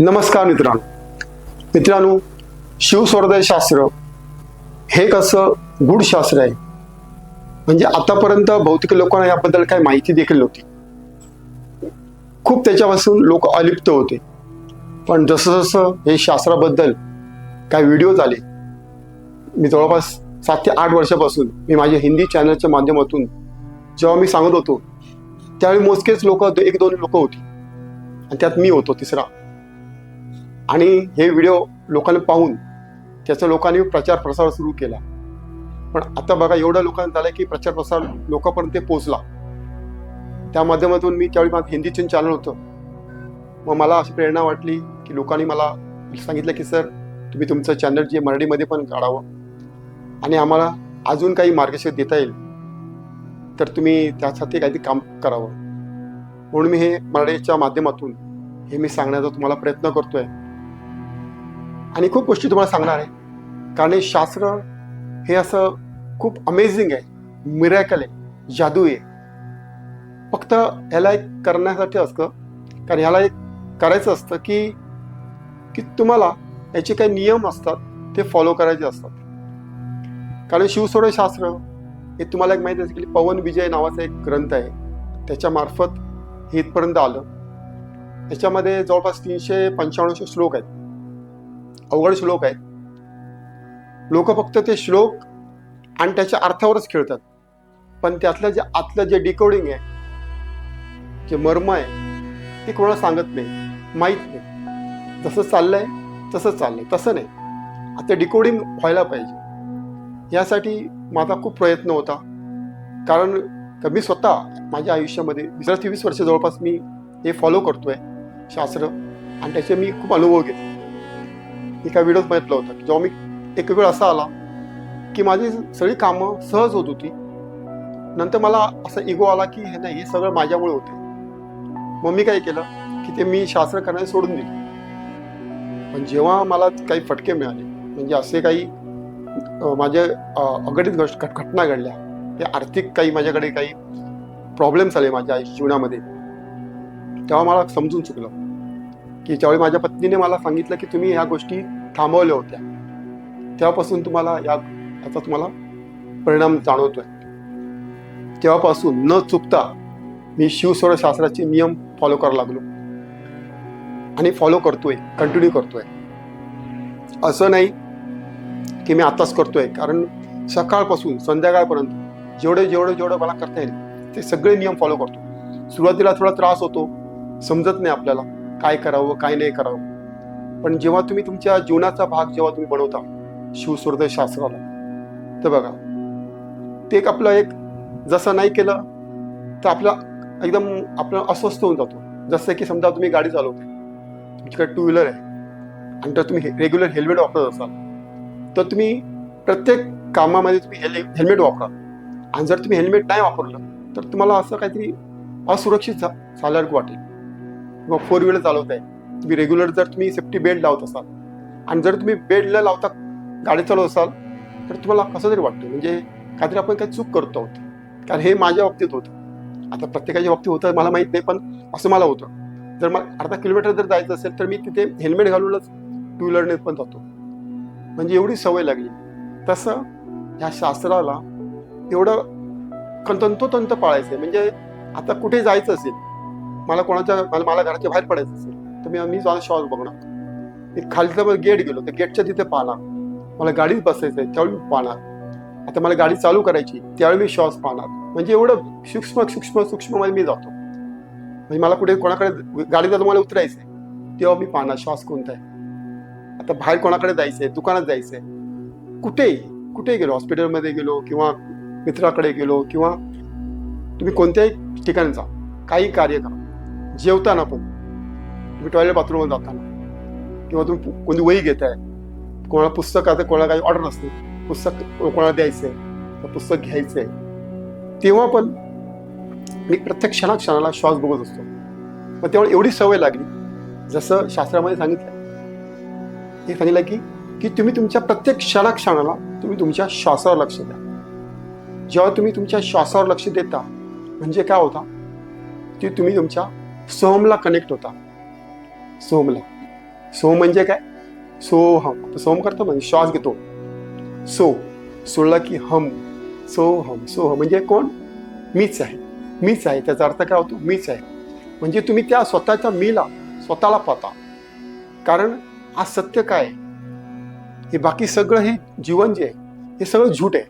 नमस्कार मित्रांनो मित्रांनो शिवस्वरदय शास्त्र हे कसं गूढ शास्त्र आहे? म्हणजे आतापर्यंत भौतिक लोकांना याबद्दल काही माहिती देखील नव्हती. खूप त्याच्यापासून लोक अलिप्त होते. पण जसं जसं हे शास्त्राबद्दल काही व्हिडिओज आले मी जवळपास सात ते आठ वर्षापासून मी माझ्या हिंदी चॅनलच्या माध्यमातून जेव्हा मी सांगत होतो त्यावेळी मोजकेच लोक एक दोन लोक होती. आणि त्यात मी होतो तिसरा. आणि हे व्हिडिओ लोकांनी पाहून त्याचा लोकांनी प्रचार प्रसार सुरू केला. पण आता बघा एवढ्या लोकांना झालं की प्रचार प्रसार लोकांपर्यंत पोहोचला. त्या माध्यमातून मी त्यावेळी माझं हिंदीचं चॅनल होतं. मग मला अशी प्रेरणा वाटली की लोकांनी मला सांगितलं की सर तुम्ही तुमचं चॅनल जे मराठीमध्ये पण काढावं आणि आम्हाला अजून काही मार्गदर्शन देता येईल तर तुम्ही त्यासाठी काहीतरी काम करावं. म्हणून मी हे मराठीच्या माध्यमातून हे मी सांगण्याचा तुम्हाला प्रयत्न करतोय. आणि खूप गोष्टी तुम्हाला सांगणार आहे. कारण हे शास्त्र हे असं खूप अमेझिंग आहे. मिरॅकल आहे. जादू आहे. फक्त ह्याला एक करण्यासाठी असतं. कारण ह्याला एक करायचं असतं की की तुम्हाला याचे काही नियम असतात ते फॉलो करायचे असतात. कारण शिवसोडे शास्त्र हे तुम्हाला एक माहिती असेल की पवन विजय नावाचा एक ग्रंथ आहे. त्याच्यामार्फत हे इथपर्यंत आलं. त्याच्यामध्ये जवळपास तीनशे पंचावन्नशे श्लोक आहेत. अवघड श्लोक आहेत लोक फक्त ते श्लोक आणि त्याच्या अर्थावरच खेळतात. पण त्यातलं जे आतलं जे डिकोडिंग आहे जे मर्म आहे ते कोणाला सांगत नाही माहीत नाही. जसं चाललंय तसं चाललंय. तसं नाही. आता डिकोडिंग व्हायला पाहिजे. यासाठी माझा खूप प्रयत्न होता. कारण का मी स्वतः माझ्या आयुष्यामध्ये वीस तेवीस वर्ष जवळपास मी हे फॉलो करतोय शास्त्र. आणि त्याचे मी खूप अनुभव घेतो एका व्हिडिओत बघितला होता की जेव्हा मी एक वेळ असा आला की माझी सगळी कामं सहज होत होती. नंतर मला असा इगो आला की हे नाही हे सगळं माझ्यामुळे होते. मग मी काय केलं की ते मी शास्त्र करण्याचे सोडून दिले. पण जेव्हा मला काही फटके मिळाले म्हणजे असे काही माझे अघटित घट- घटना घडल्या ते आर्थिक काही माझ्याकडे काही प्रॉब्लेम्स आले माझ्या जीवनामध्ये तेव्हा मला समजून चुकलं. की ज्यावेळी माझ्या पत्नीने मला सांगितलं की तुम्ही ह्या गोष्टी थांबवल्या होत्या तेव्हापासून तुम्हाला या याचा तुम्हाला परिणाम जाणवतोय. तेव्हापासून न चुकता मी शिवस्वर शास्त्राचे नियम फॉलो करायला लागलो. आणि फॉलो करतोय कंटिन्यू करतोय. असं नाही की मी आताच करतोय कारण सकाळपासून संध्याकाळपर्यंत जेवढे जेवढे जेवढं मला करता येईल ते सगळे नियम फॉलो करतो. सुरुवातीला थोडा त्रास होतो समजत नाही आपल्याला. काय करावं काय नाही करावं. पण जेव्हा तुम्ही तुमच्या जीवनाचा भाग जेव्हा तुम्ही बनवता शिवसुरदय शास्त्राला तर बघा ते एक आपलं एक जसं नाही केलं तर आपला एकदम आपलं अस्वस्थ होऊन जातो. जसं की समजा तुम्ही गाडी चालवते तुमच्याकडे टू व्हीलर आहे आणि तर तुम्ही रेग्युलर हेल्मेट वापरत असाल तर तुम्ही प्रत्येक कामामध्ये तुम्ही हेल हेल्मेट वापरा. आणि जर तुम्ही हेल्मेट नाही वापरलं तर तुम्हाला असं काहीतरी असुरक्षित झाल्यासारखं वाटेल. किंवा फोर व्हीलर चालवताय तुम्ही रेग्युलर जर तुम्ही सेफ्टी बेल्ट लावत असाल आणि जर तुम्ही बेल्ट न लावता गाडी चालवत असाल तर तुम्हाला कसं तरी वाटतं म्हणजे काहीतरी आपण काही चूक करतो आहोत. कारण हे माझ्या बाबतीत होतं. आता प्रत्येकाच्या बाबतीत होतं मला माहीत नाही पण असं मला होतं. जर मला अर्धा किलोमीटर जर जायचं असेल तर मी तिथे हेल्मेट घालूनच टू व्हीलरने पण जातो. म्हणजे एवढी सवय लागली. तसं ह्या शास्त्राला एवढं तंतोतंत पाळायचं आहे म्हणजे आता कुठे जायचं असेल मला कोणाच्या मला मला घराच्या बाहेर पडायचं असेल तर मी मी माझा श्वास बघणार. मी खालचं गेट गेलो तर गेटच्या तिथे पाहणार. मला गाडीत बसायचं आहे त्यावेळी मी पाहणार. आता मला गाडी चालू करायची त्यावेळी मी श्वास पाहणार. म्हणजे एवढं सूक्ष्म सूक्ष्म सूक्ष्ममध्ये मी जातो. म्हणजे मला कुठे कोणाकडे गाडीत जातो मला उतरायचं आहे तेव्हा मी पाहणार श्वास कोणता आहे. आता बाहेर कोणाकडे जायचं आहे दुकानात जायचं आहे कुठेही कुठेही गेलो हॉस्पिटलमध्ये गेलो किंवा मित्राकडे गेलो किंवा तुम्ही कोणत्याही ठिकाणी जा काही कार्य करा. जेवताना पण. तुम्ही टॉयलेट बाथरूममध्ये जाताना. किंवा तुम्ही पु- कोणती वही घेताय. कोणाला पुस्तक आता कोणाला काही ऑर्डर असते पुस्तक कोणाला द्यायचं आहे तर पुस्तक घ्यायचं आहे तेव्हा पण मी प्रत्येक क्षणा क्षणाला श्वास बघत असतो. मग तेव्हा एवढी सवय लागली. जसं शास्त्रामध्ये सांगितलं. हे सांगितलं की की तुम्ही तुमच्या प्रत्येक क्षणा क्षणाला तुम्ही तुमच्या श्वासावर लक्ष द्या. जेव्हा तुम्ही तुमच्या श्वासावर लक्ष देता म्हणजे काय होता? की तुम्ही तुमच्या सोमला कनेक्ट होता. सोमला. सो म्हणजे काय? सो हम. सोम करतो म्हणजे श्वास घेतो. सो. सोडला की हम. सो हम. सो हम. म्हणजे कोण? मीच आहे. मीच आहे. त्याचा अर्थ काय होतो? मीच आहे. म्हणजे तुम्ही त्या स्वतःच्या मीला स्वतःला पाहता. कारण हा सत्य काय हे बाकी सगळं हे जीवन जे आहे हे सगळं झूट आहे.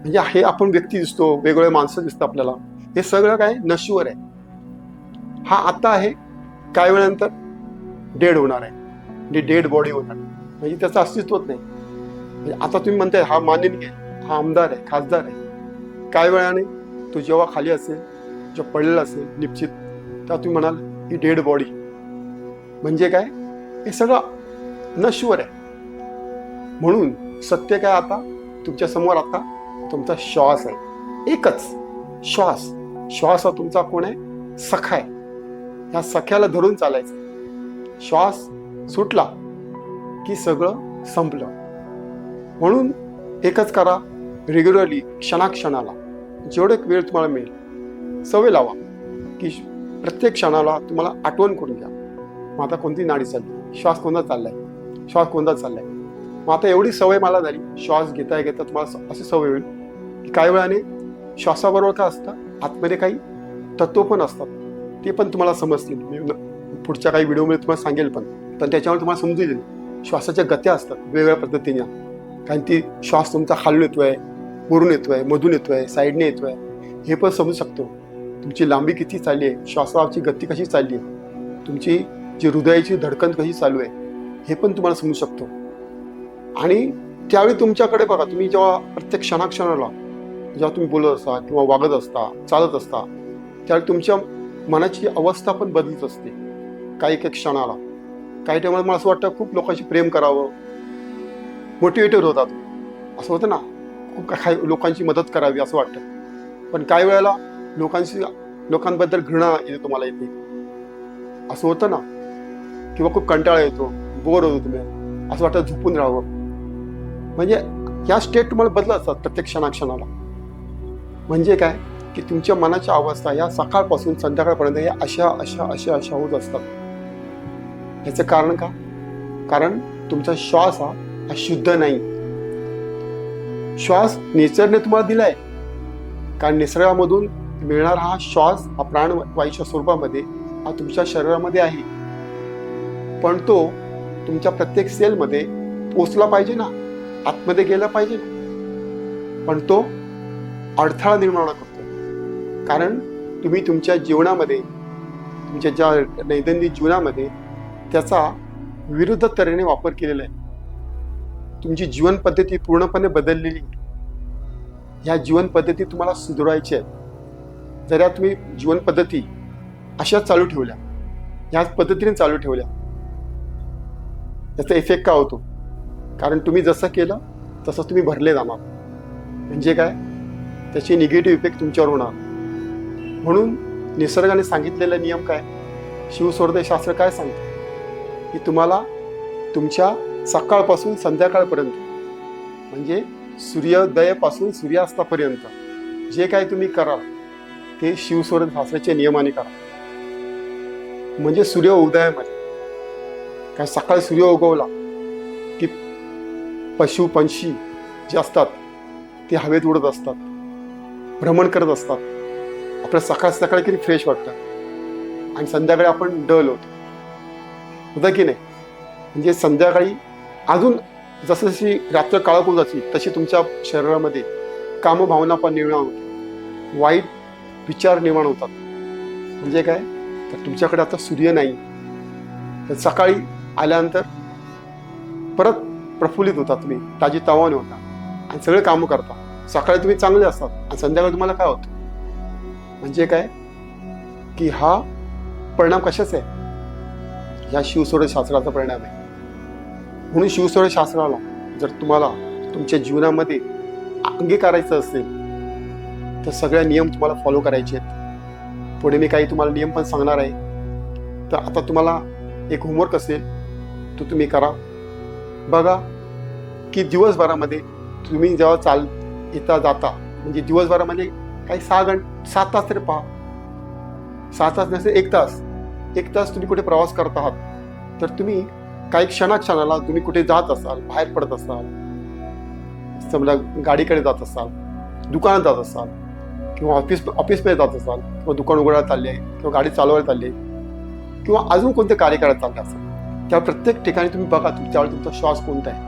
म्हणजे हे आपण व्यक्ती दिसतो वेगवेगळे माणसं दिसतं आपल्याला. हे सगळं काय? नश्वर आहे. हा आता आहे. काय वेळानंतर डेड होणार आहे. म्हणजे डेड बॉडी होणार. म्हणजे त्याचं अस्तित्वच नाही. म्हणजे आता तुम्ही म्हणताय हा मानिन आहे हा आमदार आहे खासदार आहे. काय वेळाने तो जेव्हा खाली असेल जेव्हा पडलेला असेल निश्चित तेव्हा तुम्ही म्हणाल ही डेड बॉडी. म्हणजे काय? हे सगळं नश्वर आहे. म्हणून सत्य काय आता? तुमच्यासमोर आता तुमचा श्वास आहे. एकच. श्वास. श्वास हा तुमचा कोण आहे? सखा आहे. ह्या सख्याला धरून चालायचं. श्वास सुटला की सगळं संपलं. म्हणून एकच करा रेग्युलरली क्षणाक्षणाला. जेवढे वेळ तुम्हाला मिळेल. सवय लावा की प्रत्येक क्षणाला तुम्हाला आठवण करून घ्या. मग आता कोणती नाडी चालली? श्वास कोणता चाललाय? श्वास कोणता चाललाय? मग आता एवढी सवय मला झाली श्वास घेता घेता तुम्हाला अशी सवय होईल की काही वेळाने श्वासाबरोबर काय असतं? आतमध्ये काही तत्व पण असतात. ते पण तुम्हाला समजतील. मी पुढच्या काही व्हिडिओमध्ये तुम्हाला सांगेल पण. पण त्याच्यावर तुम्हाला समजू येईल श्वासाच्या गत्या असतात वेगवेगळ्या पद्धतीने. कारण ती श्वास तुमचा खालून येतोय वरून येतोय मधून येतोय साईडने येतोय. हे पण समजू शकतो. तुमची लांबी किती चालली आहे? श्वासाची गती कशी चालली आहे? तुमची जी हृदयाची धडकन कशी चालू आहे? हे पण तुम्हाला समजू शकतो. आणि त्यावेळी तुमच्याकडे बघा तुम्ही जेव्हा प्रत्येक क्षणाक्षणाला जेव्हा तुम्ही बोलत असता किंवा वागत असता चालत असता त्यावेळी तुमच्या मनाची अवस्था पण बदलत असते. काही काही क्षणाला. काही टायमाला मला असं वाटतं खूप लोकांशी प्रेम करावं. मोटिवेटेड होतात. असं होतं ना खूप काही लोकांची मदत करावी असं वाटतं. पण काही वेळेला लोकांशी लोकांबद्दल घृणा येते तुम्हाला येते. असं होतं ना किंवा खूप कंटाळा येतो बोर होतो तुम्ही. असं वाटतं झोपून राहावं. म्हणजे या स्टेट तुम्हाला बदलत असतात प्रत्येक क्षणाक्षणाला. म्हणजे काय? की तुमच्या मनाच्या अवस्था या सकाळपासून संध्याकाळपर्यंत या अशा अशा अशा अशा होत असतात. याचं कारण का? कारण तुमचा श्वास हा हा शुद्ध नाही. श्वास नेचरने तुम्हाला दिलाय. कारण निसर्गामधून मिळणारा हा श्वास हा प्राणवायूच्या स्वरूपामध्ये हा तुमच्या शरीरामध्ये आहे. पण तो तुमच्या प्रत्येक सेलमध्ये पोचला पाहिजे ना? आतमध्ये गेला पाहिजे ना? पण तो अडथळा निर्माण करतो कारण तुम्ही तुमच्या जीवनामध्ये तुमच्या ज्या दैनंदिन जीवनामध्ये त्याचा विरुद्ध तऱ्हेने वापर केलेला आहे. तुमची जीवन पद्धती पूर्णपणे बदललेली ह्या जीवन पद्धती तुम्हाला सुधारायच्या आहेत. जर या तुम्ही जीवन पद्धती अशाच चालू ठेवल्या ह्याच पद्धतीने चालू ठेवल्या त्याचा इफेक्ट का होतो? कारण तुम्ही जसं केलं तसं तुम्ही भरले जाणार म्हणजे काय? त्याचे निगेटिव्ह इफेक्ट तुमच्यावर होणार. म्हणून निसर्गाने सांगितलेला नियम काय? शिवस्वर्दय शास्त्र काय सांगतं? की तुम्हाला तुमच्या सकाळपासून संध्याकाळपर्यंत म्हणजे सूर्योदयापासून सूर्यास्तापर्यंत जे काय तुम्ही कराल ते शिवस्वर्द शास्त्राच्या नियमाने करा. म्हणजे सूर्य उदयामध्ये. काय सकाळी सूर्य उगवला की पशु पंछी जे असतात ते हवेत उडत असतात भ्रमण करत असतात. आपल्या सकाळ सकाळी किती फ्रेश वाटतं? आणि संध्याकाळी आपण डल होतो. होतं की नाही? म्हणजे संध्याकाळी अजून जसं जशी रात्र काळापूर जाते तशी तुमच्या शरीरामध्ये कामभावना पण निर्माण होते. वाईट विचार निर्माण होतात. म्हणजे काय? तर तुमच्याकडे आता सूर्य नाही. तर सकाळी आल्यानंतर परत प्रफुल्लित होता तुम्ही ताजी तवाने होता. आणि सगळे कामं करता. सकाळी तुम्ही चांगले असतात आणि संध्याकाळी तुम्हाला काय होतं? म्हणजे काय? की हा परिणाम कशाचा आहे? ह्या शिवसोडे शास्त्राचा परिणाम आहे. म्हणून शिवस्वरूप शास्त्राला जर तुम्हाला तुमच्या जीवनामध्ये अंगीकारायचं असेल तर सगळे नियम तुम्हाला फॉलो करायचे आहेत. पुढे मी काही तुम्हाला नियम पण सांगणार आहे. तर आता तुम्हाला एक होमवर्क असेल तो तुम्ही करा. बघा की दिवसभरामध्ये तुम्ही जेव्हा चाल येता जाता म्हणजे दिवसभरामध्ये काही सहा घंटे सात तास तरी पहा. सात तास नसेल एक तास. एक तास तुम्ही कुठे प्रवास करत आहात तर तुम्ही काही क्षणा क्षणाला तुम्ही कुठे जात असाल बाहेर पडत असाल समजा गाडीकडे जात असाल दुकानात जात असाल किंवा ऑफिस ऑफिसमध्ये जात असाल किंवा दुकान उघडायला चालले किंवा गाडी चालवायला चालली किंवा अजून कोणते कार्य करायला चालले असाल त्या प्रत्येक ठिकाणी तुम्ही बघा तुमच्यावर तुमचा श्वास कोणता आहे.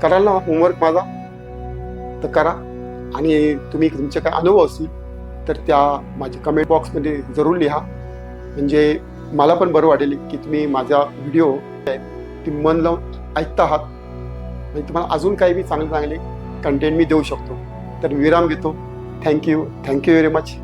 कराल ना होमवर्क माझा? तर करा. आणि तुम्ही तुमचे काय अनुभव असतील तर त्या माझ्या कमेंट बॉक्समध्ये जरूर लिहा. म्हणजे मला पण बरं वाटेल की तुम्ही माझा व्हिडिओ ती मन लावून ऐकता आहात. म्हणजे तुम्हाला अजून काही मी चांगले चांगले कंटेंट मी देऊ शकतो. तर विराम घेतो. Thank you thank you very much